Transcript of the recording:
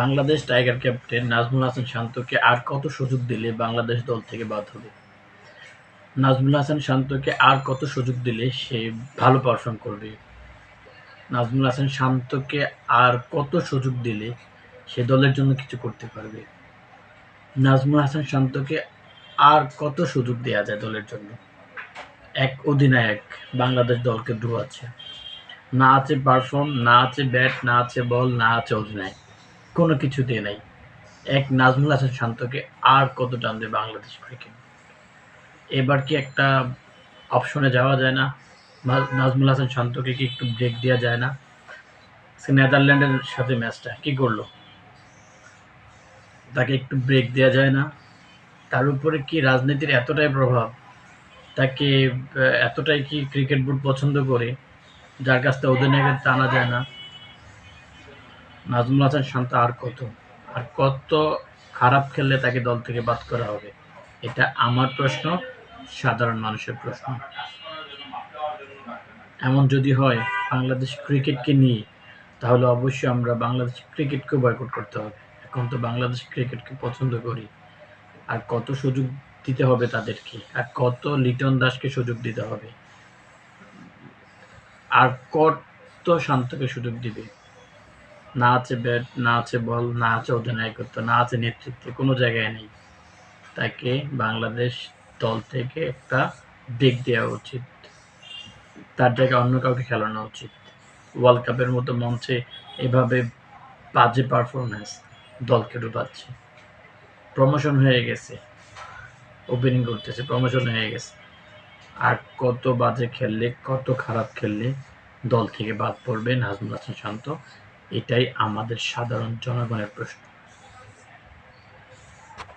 Bangladesh tiger captain Najmul Hasan শান্তকে আর কত সুযোগ দিলে বাংলাদেশ দল থেকে বাদ হবে? নাজমুল হাসান শান্তকে আর কত সুযোগ দিলে সে ভালো পারফর্ম করবে? নাজমুল হাসান শান্তকে আর কত সুযোগ দিলে সে দলের জন্য কিছু করতে পারবে? নাজমুল হাসান শান্তকে আর কত সুযোগ দেওয়া যায় দলের জন্য? এক অধিনায়ক বাংলাদেশ দলকে ডুবাচ্ছে না আছে পারফর্ম না আছে ব্যাট না আছে বল না আছে অধিনায়ক। কোনো কিছু দিয়ে নাই। এক নাজমুল হাসান শান্তকে আর কত টানবে বাংলাদেশ ক্রিকেট এবার কি একটা অপশনে যাওয়া যায় না? নাজমুল হাসান শান্তকে কি একটু ব্রেক দেওয়া যায় না? সে নেদারল্যান্ডের সাথে ম্যাচটা কি করল? তাকে একটু ব্রেক দেওয়া যায় না। তার উপরে কি রাজনীতির এতটাই প্রভাব? তাকে, এতটাই কি ক্রিকেট বোর্ড পছন্দ করে? যার কাছ থেকে অধিনায়কের টানা যায় না? নাজমুল হাসান শান্ত আর কত? আর কত খারাপ খেললে তাকে দল থেকে বাদ করা হবে? এটা আমার প্রশ্ন, সাধারণ মানুষের প্রশ্ন। এমন যদি হয় বাংলাদেশ ক্রিকেটকে নিয়ে, তাহলে অবশ্যই আমরা বাংলাদেশ ক্রিকেটকে বয়কট করতে হবে। এখন তো বাংলাদেশ ক্রিকেটকে পছন্দ করি। আর কত সুযোগ দিতে হবে তাদেরকে? আর কত লিটন দাসকে সুযোগ দিতে হবে? আর কত শান্তকে সুযোগ দিবে? না আছে ব্যাট না আছে বল, না আছে অধিনায়কত্ব না আছে নেতৃত্ব, কোনো জায়গায় নেই। তাকে বাংলাদেশ দল থেকে একটা ব্রেক দেওয়া উচিত। তার জায়গায় অন্য কাউকে খেলানো উচিত। ওয়ার্ল্ড কাপের মতো মঞ্চে এভাবে বাজে পারফরমেন্স দলকে ডুবাচ্ছে। প্রমোশন হয়ে গেছে। ওপেনিং করতেছে প্রমোশন হয়ে গেছে। আর কত বাজে খেললে, কত খারাপ খেললে দল থেকে বাদ পড়বে নাজমুল হাসান শান্ত। এটাই আমাদের সাধারণ জনগণের প্রশ্ন।